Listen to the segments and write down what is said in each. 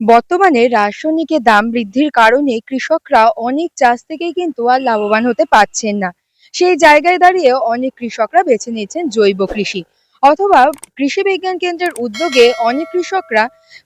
বর্তমানে রাসায়নিকের দাম বৃদ্ধির কারণে কৃষকরা অনেক চাষ থেকেই কিন্তু আর লাভবান হতে পারছেন না। সেই জায়গায় দাঁড়িয়ে অনেক কৃষকরা বেছে নিয়েছেন জৈব কৃষি। অথবা কৃষি বিজ্ঞান কেন্দ্রের উদ্যোগে অনেক কৃষকরা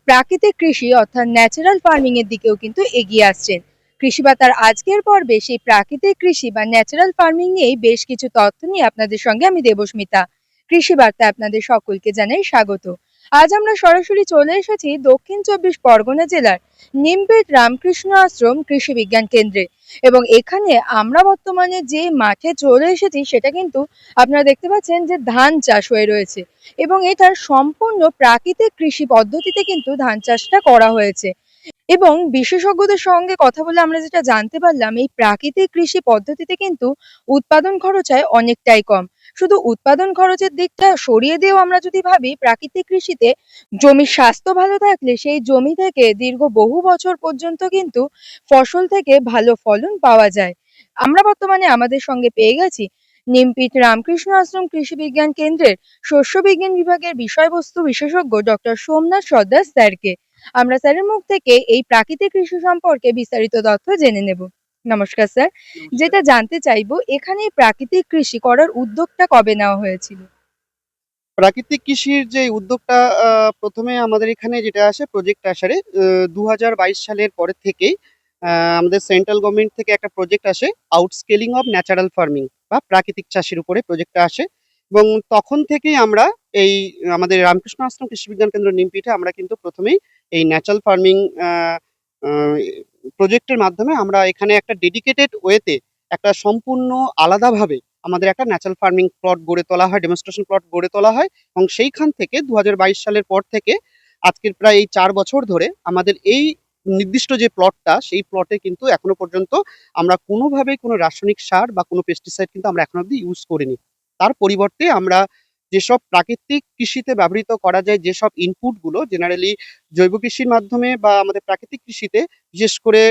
প্রাকৃতিক কৃষি অর্থাৎ ন্যাচারাল ফার্মিং এর দিকেও কিন্তু এগিয়ে আসছেন। কৃষি বার্তার আজকের পর্বে সেই প্রাকৃতিক কৃষি বা ন্যাচারাল ফার্মিং নিয়েই বেশ কিছু তথ্য নিয়ে আপনাদের সঙ্গে আমি দেবস্মিতা। কৃষি বার্তা আপনাদের সকলকে জানাই স্বাগত। আজ আমরা সরাসরি চলে এসেছি দক্ষিণ চব্বিশ পরগনা জেলার নিমপেট রামকৃষ্ণ আশ্রম কৃষি বিজ্ঞান কেন্দ্রে। এবং এখানে আমরা বর্তমানে যে মাঠে চলে এসেছি, সেটা কিন্তু আপনারা দেখতে পাচ্ছেন যে ধান চাষ হয়ে রয়েছে। এবং এটার সম্পূর্ণ প্রাকৃতিক কৃষি পদ্ধতিতে কিন্তু ধান চাষটা করা হয়েছে। এবং বিশেষজ্ঞদের সঙ্গে কথা বলে আমরা যেটা জানতে পারলাম, এই প্রাকৃতিক কৃষি পদ্ধতিতে কিন্তু উৎপাদন খরচ হয় অনেকটাই কম। শুধু উৎপাদন খরচের দিকটা সরিয়ে দিয়েও আমরা যদি ভাবি, প্রাকৃতিক কৃষিতে জমির স্বাস্থ্য ভালো থাকলে সেই জমি থেকে দীর্ঘ বহু বছর পর্যন্ত কিন্তু ফসল থেকে ভালো ফলন পাওয়া যায়। আমরা বর্তমানে আমাদের সঙ্গে পেয়ে গেছি নিমপিট রামকৃষ্ণ আশ্রম কৃষি বিজ্ঞান কেন্দ্রের শস্য বিজ্ঞান বিভাগের বিষয়বস্তু বিশেষজ্ঞ ডক্টর সোমনাথ সর্দার স্যারকে। আমরা স্যারের মুখ থেকে এই প্রাকৃতিক কৃষি সম্পর্কে বিস্তারিত তথ্য জেনে নেব। নমস্কার স্যার। যেটা জানতে চাইব এখানে প্রাকৃতিক কৃষি করার উদ্যোগটা কবে নেওয়া হয়েছিল? প্রাকৃতিক কৃষির যে উদ্যোগটা প্রথমে আমাদের এখানে যেটা আসে প্রজেক্ট আসারে দু হাজার বাইশ সালের পরের থেকেই আমাদের সেন্ট্রাল গভর্নমেন্ট থেকে একটা প্রজেক্ট আসে আউটস্কেলিং অফ ন্যাচারাল ফার্মিং বা প্রাকৃতিক চাষের উপরে প্রজেক্টটা আসে। এবং তখন থেকেই আমরা এই আমাদের রামকৃষ্ণ আশ্রম কৃষি বিজ্ঞান কেন্দ্র নিমপিঠে আমরা কিন্তু প্রথমেই এই ন্যাচারাল ফার্মিং প্রজেক্টের মাধ্যমে আমরা এখানে একটা ডেডিকেটেড ওয়েতে একটা সম্পূর্ণ আলাদাভাবে আমাদের একটা ন্যাচারাল ফার্মিং প্লট গড়ে তোলা হয় ডেমনস্ট্রেশন প্লট গড়ে তোলা হয় এবং সেইখান থেকে দু হাজার বাইশ সালের পর থেকে আজকের প্রায় এই চার বছর ধরে আমাদের এই নির্দিষ্ট যে প্লটটা সেই প্লটে কিন্তু এখনও পর্যন্ত আমরা কোনোভাবে কোনো রাসায়নিক সার বা কোনো পেস্টিসাইড কিন্তু আমরা এখনও অবধি ইউজ করিনি। তার পরিবর্তে আমরা যেসব প্রাকৃতিক কৃষিতে ব্যবহৃত করা যায়, যেসব ইনপুটগুলো জেনারেলি জৈব কৃষির মাধ্যমে বা আমাদের প্রাকৃতিক কৃষিতে, বিশেষ করে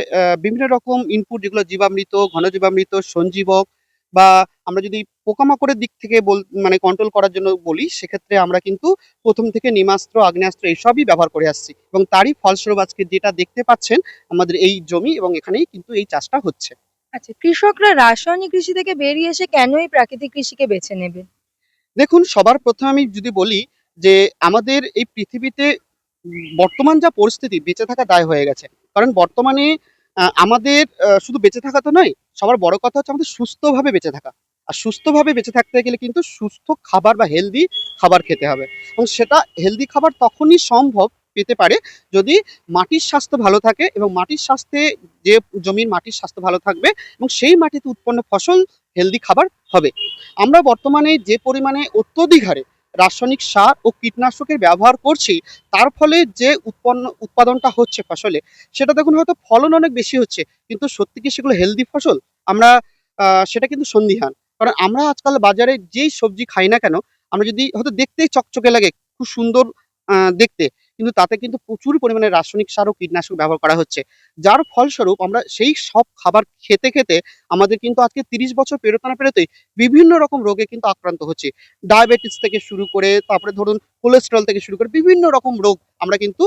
বিভিন্ন রকম ইনপুট যেগুলো জীবামৃত, ঘন জীবামৃত, সঞ্জীবক বা আমরা যদি পোকামাকড়ের দিক থেকে বল মানে কন্ট্রোল করার জন্য বলি, সেক্ষেত্রে আমরা কিন্তু প্রথম থেকে নিমাস্ত্র, আগ্নেয়াস্ত্র এইসবই ব্যবহার করে আসছি। এবং তারই ফলস্বরূপ আজকে যেটা দেখতে পাচ্ছেন, আমাদের এই জমি এবং এখানেই কিন্তু এই চাষটা হচ্ছে। আচ্ছা কৃষকরা রাসায়নিক কৃষি থেকে বেরিয়ে এসে কেন এই প্রাকৃতিক কৃষিকে বেছে নেবে? দেখুন, সবার প্রথমে আমি যদি বলি যে আমাদের এই পৃথিবীতে বর্তমান যা পরিস্থিতি বেঁচে থাকা দায় হয়ে গেছে। কারণ বর্তমানে আমাদের শুধু বেঁচে থাকা তো নয়, সবার বড় কথা হচ্ছে আমাদের সুস্থভাবে বেঁচে থাকা। আর সুস্থভাবে বেঁচে থাকতে গেলে কিন্তু সুস্থ খাবার বা হেলদি খাবার খেতে হবে। এবং সেটা হেলদি খাবার তখনই সম্ভব পেতে পারে। যদি মাটির স্বাস্থ্য ভালো থাকে এবং মাটির স্বাস্থ্যে যে জমির মাটির স্বাস্থ্য ভালো থাকবে এবং সেই মাটিতে উৎপন্ন ফসল হেলদি খাবার হবে। আমরা বর্তমানে যে পরিমাণে অত্যধিক হারে রাসায়নিক সার ও কীটনাশকের ব্যবহার করছি, তার ফলে যে উৎপন্ন, উৎপাদনটা হচ্ছে ফসলে, সেটা দেখুন হয়তো ফলন অনেক বেশি হচ্ছে, কিন্তু সত্যি কি সেগুলো হেলদি ফসল? আমরা সেটা কিন্তু সন্দিহান। কারণ আমরা আজকাল বাজারে যেই সবজি খাই না কেন, আমরা যদি হয়তো দেখতেই চকচকে লাগে, খুব সুন্দর দেখতে। কিন্তু তাতে কিন্তু প্রচুর পরিমাণে রাসায়নিক সার ও কীটনাশক ব্যবহার করা হচ্ছে। যার ফলস্বরূপ আমরা সেই সব খাবার খেতে খেতে আমাদের কিন্তু আজকে তিরিশ বছর পেরোতে না পেরোতেই বিভিন্ন রকম রোগে কিন্তু আক্রান্ত হচ্ছে। ডায়াবেটিস থেকে শুরু করে, তারপরে ধরুন কোলেস্টেরল থেকে শুরু করে বিভিন্ন রকম রোগ আমরা কিন্তু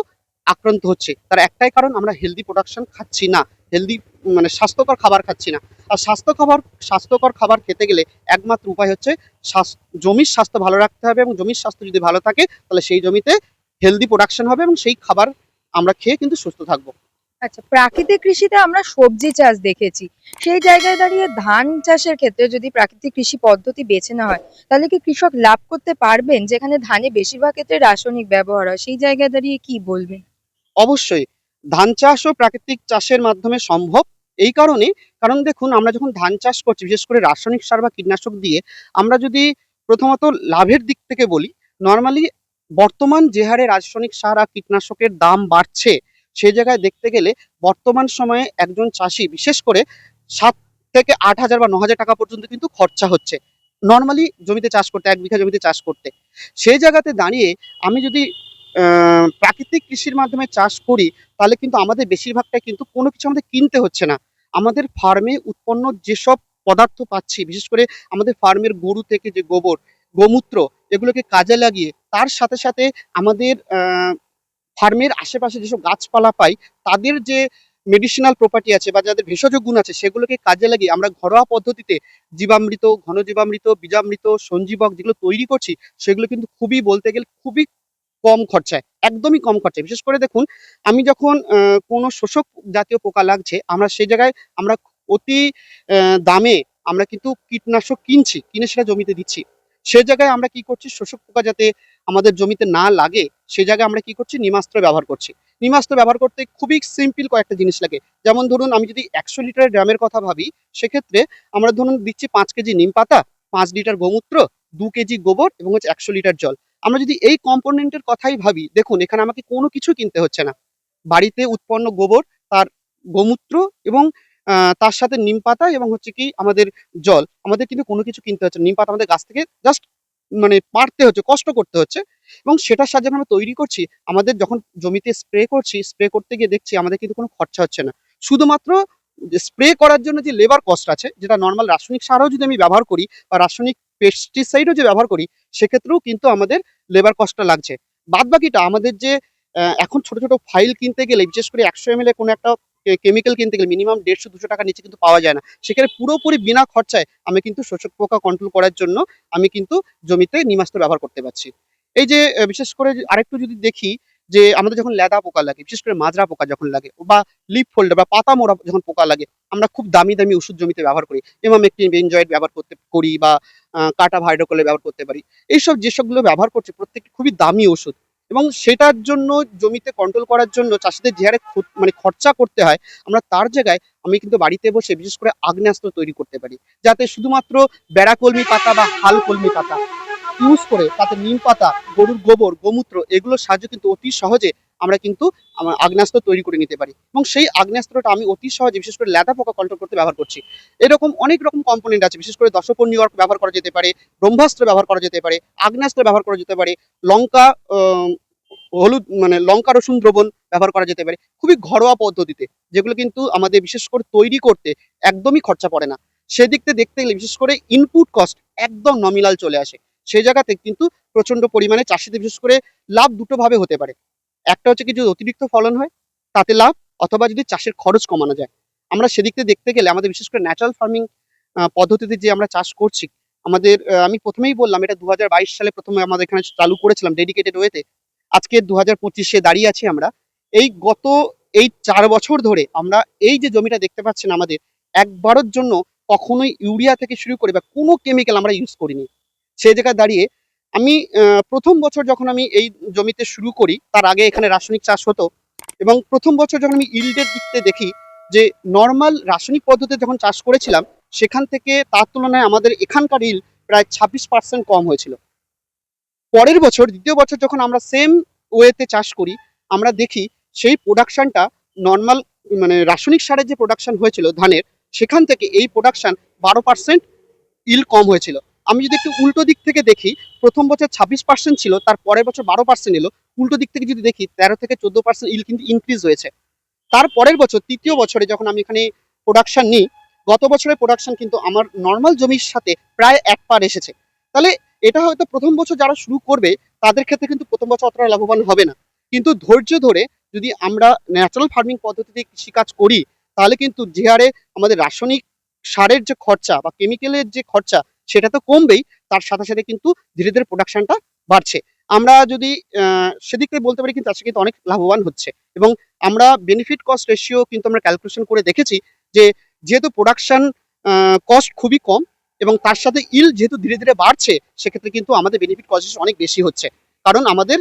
আক্রান্ত হচ্ছে। তার একটাই কারণ, আমরা হেলদি প্রোডাকশন খাচ্ছি না। হেলদি মানে স্বাস্থ্যকর খাবার খাচ্ছি না। আর স্বাস্থ্য খাবার স্বাস্থ্যকর খাবার খেতে গেলে একমাত্র উপায় হচ্ছে জমির স্বাস্থ্য ভালো রাখতে হবে এবং জমির স্বাস্থ্য যদি ভালো থাকে, তাহলে সেই জমিতে হেলদি প্রোডাকশন হবে এবং সেই খাবার আমরা খেয়ে কিন্তু সুস্থ থাকব। আচ্ছা প্রাকৃতিক কৃষিতে আমরা সবজি চাষ দেখেছি। সেই জায়গায় দাঁড়িয়ে ধান চাষের ক্ষেত্রে যদি প্রাকৃতিক কৃষি পদ্ধতি বেছে নেওয়া হয় তাহলে কি কৃষক লাভ করতে পারবেন? যেখানে ধানে বেশিরভাগ ক্ষেত্রে রাসায়নিক ব্যবহার হয় সেই জায়গায় দাঁড়িয়ে কি বলবেন? অবশ্যই ধান চাষ ও প্রাকৃতিক চাষের মাধ্যমে সম্ভব। এই কারণে কারণ দেখুন আমরা যখন ধান চাষ করছি বিশেষ করে রাসায়নিক সার বা কীটনাশক দিয়ে আমরা যদি প্রথমত লাভের দিক থেকে বলি নর্মালি বর্তমান যে হারে রাসায়নিক সার আর কীটনাশকের দাম বাড়ছে সেই জায়গায় দেখতে গেলে বর্তমান সময়ে একজন চাষি, বিশেষ করে সাত থেকে আট হাজার বা ন হাজার টাকা পর্যন্ত কিন্তু খরচা হচ্ছে। নর্মালি জমিতে চাষ করতে, এক বিঘা জমিতে চাষ করতে। সেই জায়গাতে দাঁড়িয়ে আমি যদি প্রাকৃতিক কৃষির মাধ্যমে চাষ করি, তাহলে কিন্তু আমাদের বেশিরভাগটাই কিন্তু কোনো কিছু আমাদের কিনতে হচ্ছে না। আমাদের ফার্মে উৎপন্ন যেসব পদার্থ পাচ্ছি, বিশেষ করে আমাদের ফার্মের গরু থেকে যে গোবর, গোমূত্র এগুলোকে কাজে লাগিয়ে তার সাথে সাথে আমাদের ফার্মের আশেপাশে যেসব গাছপালা পাই, তাদের যে মেডিসিনাল প্রপার্টি আছে বা যাদের ভেষজ গুণ আছে সেগুলোকে কাজে লাগিয়ে আমরা ঘরোয়া পদ্ধতিতে জীবামৃত, ঘন জীবামৃত, বীজামৃত, সঞ্জীবক যেগুলো তৈরি করছি, সেগুলো কিন্তু খুবই বলতে গেলে খুবই কম খরচায়, একদমই কম খরচায়। বিশেষ করে দেখুন, আমি যখন কোনো শোষক জাতীয় পোকা লাগছে, আমরা সেই জায়গায় আমরা অতি দামে আমরা কিন্তু কীটনাশক কিনছি, কিনে সেটা জমিতে দিচ্ছি। সে জায়গায় আমরা কি করছি? শোষক পোকা যাতে আমাদের জমিতে না লাগে, সে জায়গায় আমরা কি করছি? নিমাস্ত্র ব্যবহার করছি। নিমাস্ত্র ব্যবহার করতে খুবই সিম্পল কয়েকটা জিনিস লাগে। যেমন ধরুন, আমি যদি একশো লিটারের ড্রামের কথা ভাবি, সেক্ষেত্রে আমরা ধরুন দিচ্ছি পাঁচ কেজি নিম পাতা, পাঁচ লিটার গোমূত্র, দু কেজি গোবর এবং হচ্ছে একশো লিটার জল। আমরা যদি এই কম্পোনেন্টের কথাই ভাবি, দেখুন, এখানে আমাকে কোনো কিছু কিনতে হচ্ছে না। বাড়িতে উৎপন্ন গোবর, তার গোমূত্র এবং তার সাথে নিম পাতা এবং হচ্ছে কি আমাদের জল। আমাদের কিন্তু কোনো কিছু কিনতে হচ্ছে। নিম পাতা আমাদের গাছ থেকে জাস্ট মানে পারতে হচ্ছে, কষ্ট করতে হচ্ছে এবং সেটার সাহায্যে আমরা তৈরি করছি। আমাদের যখন জমিতে স্প্রে করছি স্প্রে করতে গিয়ে দেখছি আমাদের কিন্তু কোনো খরচা হচ্ছে না। শুধুমাত্র স্প্রে করার জন্য যে লেবার কস্ট আছে, যেটা নর্মাল রাসায়নিক সারও যদি আমি ব্যবহার করি বা রাসায়নিক পেস্টিসাইডও যে ব্যবহার করি, সেক্ষেত্রেও কিন্তু আমাদের লেবার কস্টটা লাগছে। বাদ বাকিটা আমাদের যে এখন ছোট ছোট ফাইল কিনতে গেলে, বিশেষ করে একশো এম কোনো একটা কেমিক্যাল কিনতে গেলে মিনিমাম দেড়শো, দুশো টাকা নিচে কিন্তু পাওয়া যায় না। সেখানে পুরোপুরি বিনা খরচায় আমি কিন্তু শোষক পোকা কন্ট্রোল করার জন্য আমি কিন্তু জমিতে নিমাস্ত্র ব্যবহার করতে পারছি। এই যে বিশেষ করে আরেকটু যদি দেখি যে, আমাদের যখন লেদা পোকা লাগে, বিশেষ করে মাজরা পোকা যখন লাগে, বা লিপ ফোল্ডার বা পাতা মোড়া যখন পোকা লাগে, আমরা খুব দামি দামি ওষুধ জমিতে ব্যবহার করি। এমাম একটি বেঞ্জয়েড ব্যবহার করতে করি বা কাটা ভাইড্রোকলে ব্যবহার করতে পারি। এইসব যেসবগুলো ব্যবহার করছে, প্রত্যেকটি খুবই দামি ওষুধ। এবং সেটার জন্য জমিতে কন্ট্রোল করার জন্য চাষিদের যে হারে মানে খরচা করতে হয়, আমরা তার জায়গায় আমি কিন্তু বাড়িতে বসে বিশেষ করে আগ্নেয়াস্ত্র তৈরি করতে পারি। যাতে শুধুমাত্র বেড়া কলমি পাতা বা হাল কলমি পাতা ইউজ করে তাতে নিম পাতা, গরুর গোবর, গোমূত্র এগুলোর সাহায্যে কিন্তু অতি সহজে আমরা কিন্তু আগ্নেয়াস্ত্র তৈরি করে নিতে পারি। এবং সেই আগ্নেয়াস্ত্রটা আমি অতি সহজে, বিশেষ করে ল্যাদা পোকা কন্ট্রোল করতে ব্যবহার করছি। এরকম অনেক রকম কম্পোনেন্ট আছে, বিশেষ করে দশপন নিউ ইয়র্ক ব্যবহার করা যেতে পারে, ব্রহ্মাস্ত্র ব্যবহার করা যেতে পারে, আগ্নেয়াস্ত্র ব্যবহার করা যেতে পারে, লঙ্কা হলুদ মানে লঙ্কা রসুন দ্রবণ ব্যবহার করা যেতে পারে, খুবই ঘরোয়া পদ্ধতিতে, যেগুলো কিন্তু আমাদের বিশেষ করে তৈরি করতে একদমই খরচা পড়ে না। সেদিক থেকে দেখতে গেলে বিশেষ করে ইনপুট কস্ট একদম নমিনাল চলে আসে। সেই জায়গাতে কিন্তু প্রচণ্ড পরিমাণে চাষিদের বিশেষ করে লাভ দুটো ভাবে হতে পারে। একটা হচ্ছে কি যদি অতিরিক্ত ফলন হয়, তাতে লাভ, অথবা যদি চাষের খরচ কমানো যায়। আমরা সেদিক থেকে দেখতে গেলে আমাদের বিশেষ করে ন্যাচারাল ফার্মিং পদ্ধতিতে যে আমরা চাষ করছি, আমাদের আমি প্রথমেই বললাম এটা দুহাজার বাইশ সালে প্রথমে আমাদের এখানে চালু করেছিলাম ডেডিকেটেড ওয়েতে আজকে দু হাজার পঁচিশে দাঁড়িয়ে আছি আমরা। এই গত এই চার বছর ধরে আমরা এই যে জমিটা দেখতে পাচ্ছেন আমাদের একবারের জন্য কখনোই ইউরিয়া থেকে শুরু করে বা কোনো কেমিক্যাল আমরা ইউজ করিনি। সেই জায়গায় দাঁড়িয়ে আমি প্রথম বছর যখন আমি এই জমিতে শুরু করি, তার আগে এখানে রাসায়নিক চাষ হতো এবং প্রথম বছর যখন আমি ইল্ডের দিক থেকে দেখি যে নর্মাল রাসায়নিক পদ্ধতিতে যখন চাষ করেছিলাম, সেখান থেকে তার তুলনায় আমাদের এখানকার ইল প্রায় ছাব্বিশ পার্সেন্ট কম হয়েছিল। পরের বছর, দ্বিতীয় বছর যখন আমরা সেম ওয়েতে চাষ করি, আমরা দেখি সেই প্রোডাকশনটা নর্মাল মানে রাসায়নিক সারের যে প্রোডাকশন হয়েছিল ধানের, সেখান থেকে এই প্রোডাকশন বারো পার্সেন্ট ইল কম হয়েছিল। আমি যদি একটু উল্টো দিক থেকে দেখি, প্রথম বছর ছাব্বিশ পার্সেন্ট ছিল, তার পরের বছর বারো পার্সেন্ট এলো। উল্টো দিক থেকে যদি দেখি, তেরো থেকে চোদ্দ পার্সেন্ট ইল কিন্তু ইনক্রিজ হয়েছে। তার পরের বছর, তৃতীয় বছরে যখন আমি এখানে প্রোডাকশন নিই, গত বছরের প্রোডাকশন কিন্তু আমার নর্মাল জমির সাথে প্রায় এক পার এসেছে। তাহলে এটা হয়তো প্রথম বছর যারা শুরু করবে, তাদের ক্ষেত্রে কিন্তু প্রথম বছর অতটা লাভবান হবে না। কিন্তু ধৈর্য ধরে যদি আমরা ন্যাচারাল ফার্মিং পদ্ধতিতে কৃষিকাজ করি, তাহলে কিন্তু যে আমাদের রাসায়নিক সারের যে খরচা বা কেমিক্যালের যে খরচা সেটা তো কমবেই, তার সাথে সাথে কিন্তু ধীরে ধীরে প্রোডাকশনটা বাড়ছে। আমরা যদি সেদিক থেকে বলতে পারি কিন্তু চাষি কিন্তু অনেক লাভবান হচ্ছে। এবং আমরা বেনিফিট কস্ট রেশিও কিন্তু আমরা ক্যালকুলেশন করে দেখেছি যে, যেহেতু প্রোডাকশন কস্ট খুবই কম এবং তার সাথে ইল যেহেতু ধীরে ধীরে বাড়ছে, সেক্ষেত্রে কিন্তু আমাদের বেনিফিট কস্ট অনেক বেশি হচ্ছে। কারণ আমাদের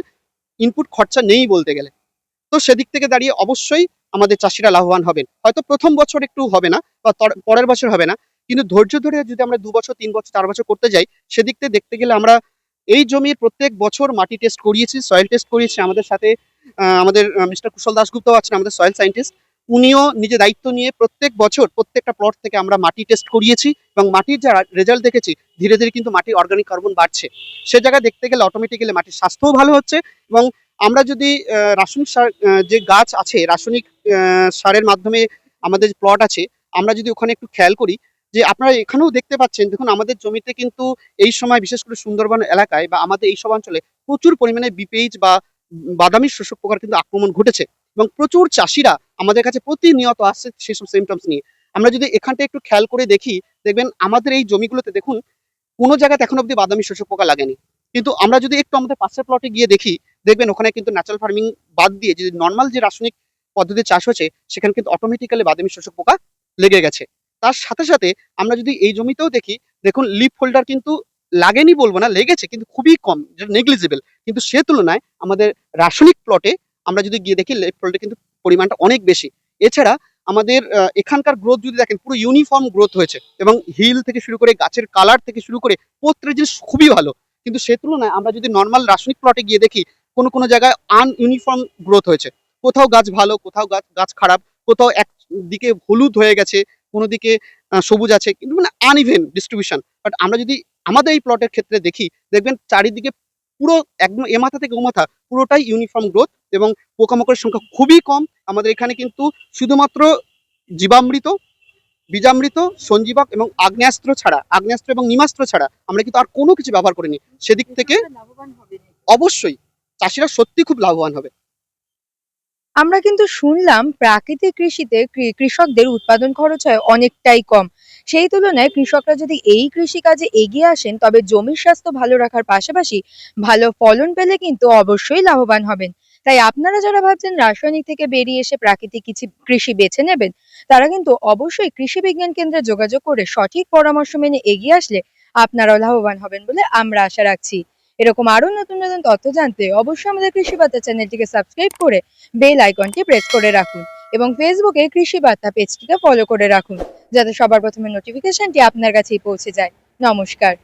ইনপুট খরচা নেই বলতে গেলে। তো সেদিক থেকে দাঁড়িয়ে অবশ্যই আমাদের চাষিরা লাভবান হবেন। হয়তো প্রথম বছর একটু হবে না বা পরের বছর হবে না। কিন্তু ধৈর্য ধরে যদি আমরা দু বছর, তিন বছর, চার বছর করতে যাই, সেদিক থেকে দেখতে গেলে আমরা এই জমির প্রত্যেক বছর মাটি টেস্ট করিয়েছি সয়েল টেস্ট করিয়েছি। আমাদের সাথে আমাদের মিস্টার কুশল দাসগুপ্তও আছেন, আমাদের সয়েল সায়েন্টিস্ট উনিও নিজে দায়িত্ব নিয়ে প্রত্যেক বছর, প্রত্যেকটা প্লট থেকে আমরা মাটি টেস্ট করিয়েছি এবং মাটির যা রেজাল্ট দেখেছি, ধীরে ধীরে কিন্তু মাটির অর্গানিক কার্বন বাড়ছে। সে জায়গায় দেখতে গেলে অটোমেটিক্যালি মাটির স্বাস্থ্যও ভালো হচ্ছে এবং আমরা যদি রাসায়নিক সার যে গাছ আছে, রাসায়নিক সারের মাধ্যমে আমাদের প্লট আছে, আমরা যদি ওখানে একটু খেয়াল করি যে আপনারা এখানেও দেখতে পাচ্ছেন, দেখুন আমাদের জমিতে কিন্তু এই সময় বিশেষ করে সুন্দরবন এলাকায় বা আমাদের এই সব অঞ্চলে প্রচুর পরিমাণে বিপেইজ বা বাদামি শোষক পোকার কিন্তু আক্রমণ ঘটেছে এবং প্রচুর চাষিরা আমাদের কাছে প্রতিনিয়ত আসছে সেসব সিমটমস নিয়ে। আমরা যদি এখানটা একটু খেয়াল করে দেখি, দেখবেন আমাদের এই জমিগুলোতে দেখুন, কোনো জায়গাতে এখন অব্দি বাদামি শোষক পোকা লাগেনি। কিন্তু আমরা যদি একটু আমাদের পাশের প্লটে গিয়ে দেখি, দেখবেন ওখানে কিন্তু ন্যাচারাল ফার্মিং বাদ দিয়ে যদি নর্মাল যে রাসায়নিক পদ্ধতিতে চাষ হয়েছে সেখানে কিন্তু অটোমেটিক্যালি বাদামি শোষক পোকা লেগে গেছে। তার সাথে সাথে আমরা যদি এই জমিতেও দেখি, দেখুন লিপ হোল্ডার কিন্তু লাগেনি বলব না, লেগেছে কিন্তু খুবই কম, যেটা নেগলিজিবল কিন্তু সে তুলনায় আমাদের রাসায়নিক প্লটে আমরা যদি গিয়ে দেখি লিপ হোল্ডার কিন্তু পরিমাণটা অনেক বেশি। এছাড়া আমাদের এখানকার গ্রোথ যদি দেখেন, পুরো ইউনিফর্ম গ্রোথ হয়েছে এবং হিল থেকে শুরু করে গাছের কালার থেকে শুরু করে প্রত্যেক জিনিস খুবই ভালো। কিন্তু সে তুলনায় আমরা যদি নর্মাল রাসায়নিক প্লটে গিয়ে দেখি, কোনো কোনো জায়গায় আন ইউনিফর্ম গ্রোথ হয়েছে। কোথাও গাছ ভালো, কোথাও গাছ গাছ খারাপ কোথাও এক দিকে হলুদ হয়ে গেছে কোনো দিকে সবুজ আছে কিন্তু মানে আনইভেন ডিস্ট্রিবিউশন বাট আমরা যদি আমাদের এই প্লটের ক্ষেত্রে দেখি দেখবেন চারিদিকে পুরো একদম এ মাথা থেকে ও মাথা পুরোটাই ইউনিফর্ম গ্রোথ এবং পোকামাকড়ের সংখ্যা খুবই কম। আমাদের এখানে কিন্তু শুধুমাত্র জীবামৃত বীজামৃত সঞ্জীবক এবং আগ্নেয়াস্ত্র ছাড়া আগ্নেয়াস্ত্র এবং নিমাস্ত্র ছাড়া আমরা কিন্তু আর কোনো কিছু ব্যবহার করিনি। সেদিক থেকে লাভবান হবে অবশ্যই চাষিরা সত্যি খুব লাভবান হবে। আমরা কিন্তু শুনলাম প্রাকৃতিক কৃষিতে কৃষকদের উৎপাদন খরচ হয় অনেকটাই কম। সেই তুলনায় কৃষকরা যদি এই কৃষিকাজে এগিয়ে আসেন, তবে জমির স্বাস্থ্য ভালো রাখার পাশাপাশি ভালো ফলন পেলে কিন্তু অবশ্যই লাভবান হবেন। তাই আপনারা যারা ভাবছেন রাসায়নিক থেকে বেরিয়ে এসে প্রাকৃতিক কিছু কৃষি বেছে নেবেন, তারা কিন্তু অবশ্যই কৃষি বিজ্ঞান কেন্দ্রে যোগাযোগ করে সঠিক পরামর্শ মেনে এগিয়ে আসলে আপনারাও লাভবান হবেন বলে আমরা আশা রাখছি। এরকম আরও নতুন নতুন তথ্য জানতে অবশ্যই আমাদের কৃষি বার্তা চ্যানেলটিকে সাবস্ক্রাইব করে বেল আইকনটি প্রেস করে রাখুন এবং ফেসবুকে কৃষি বার্তা পেজটিকে ফলো করে রাখুন, যাতে সবার প্রথমে নোটিফিকেশনটি আপনার কাছেই পৌঁছে যায়। নমস্কার।